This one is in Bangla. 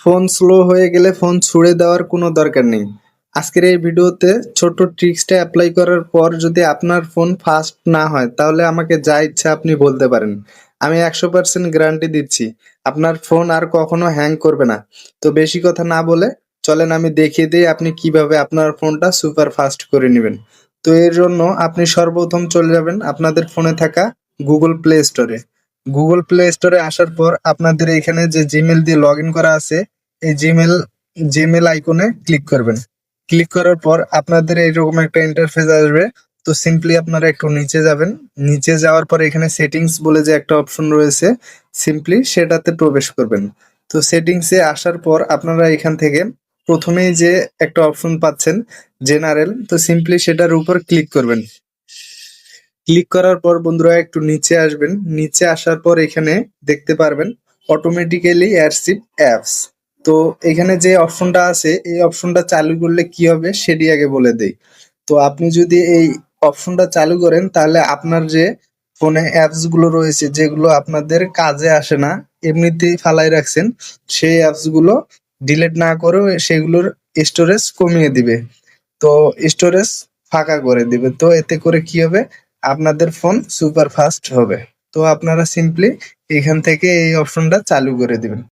ফোন স্লো হয়ে গেলে ফোন ছুড়ে দেওয়ার কোনো দরকার নেই। আজকের এই ভিডিওতে ছোট ট্রিক্সটা অ্যাপ্লাই করার পর যদি আপনার ফোন ফাস্ট না হয়, তাহলে আমাকে যা ইচ্ছা আপনি বলতে পারেন। আমি একশো পার্সেন্ট গ্যারান্টি দিচ্ছি। আপনার ফোন আর কখনো হ্যাং করবে না। তো বেশি কথা না বলে চলেন আমি দেখিয়ে দিই আপনি কীভাবে আপনার ফোনটা সুপার ফাস্ট করে নেবেন। তো এর জন্য আপনি সর্বপ্রথম চলে যাবেন আপনাদের ফোনে থাকা গুগল প্লে স্টোরে। গুগল প্লে স্টোরে আসার পর আপনাদের এখানে যে জিমেল দিয়ে লগ করা আছে, এই জিমেল জিমেল আইকনে ক্লিক করবেন। ক্লিক করার পর আপনাদের এইরকম একটা ইন্টারফেস আসবে। তো সিম্পলি আপনারা একটু নিচে যাবেন। নিচে যাওয়ার পর এখানে সেটিংস বলে যে একটা অপশন রয়েছে সিম্পলি সেটাতে প্রবেশ করবেন। তো সেটিংসে আসার পর আপনারা এখান থেকে প্রথমেই যে একটা অপশন পাচ্ছেন জেনারেল তো সিম্পলি সেটার উপর ক্লিক করবেন। ক্লিক করার পর বন্ধুরা একটু নিচে আসবেন। নিচে আসার পর এখানে দেখতে পারবেন অটোমেটিক্যালি এয়ারশিপ অ্যাপস তো এখানে যে অপশনটা আছে, এই অপশনটা চালু করলে কি হবে সেটি আগে বলে দেই। তো আপনি যদি এই অপশনটা চালু করেন, তাহলে আপনার যে ফোনে অ্যাপসগুলো রয়েছে, যেগুলো আপনাদের কাজে আসে না, এমনিতেই ফালাই রাখছেন, সেই অ্যাপসগুলো ডিলিট না করেও সেগুলোর স্টোরেজ কমিয়ে দিবে। তো স্টোরেজ ফাঁকা করে দিবে। তো এতে করে কি হবে? আপনাদের ফোন সুপার ফাস্ট হবে। তো আপনারা সিম্পলি এখান থেকে এই অপশনটা চালু করে দিবেন।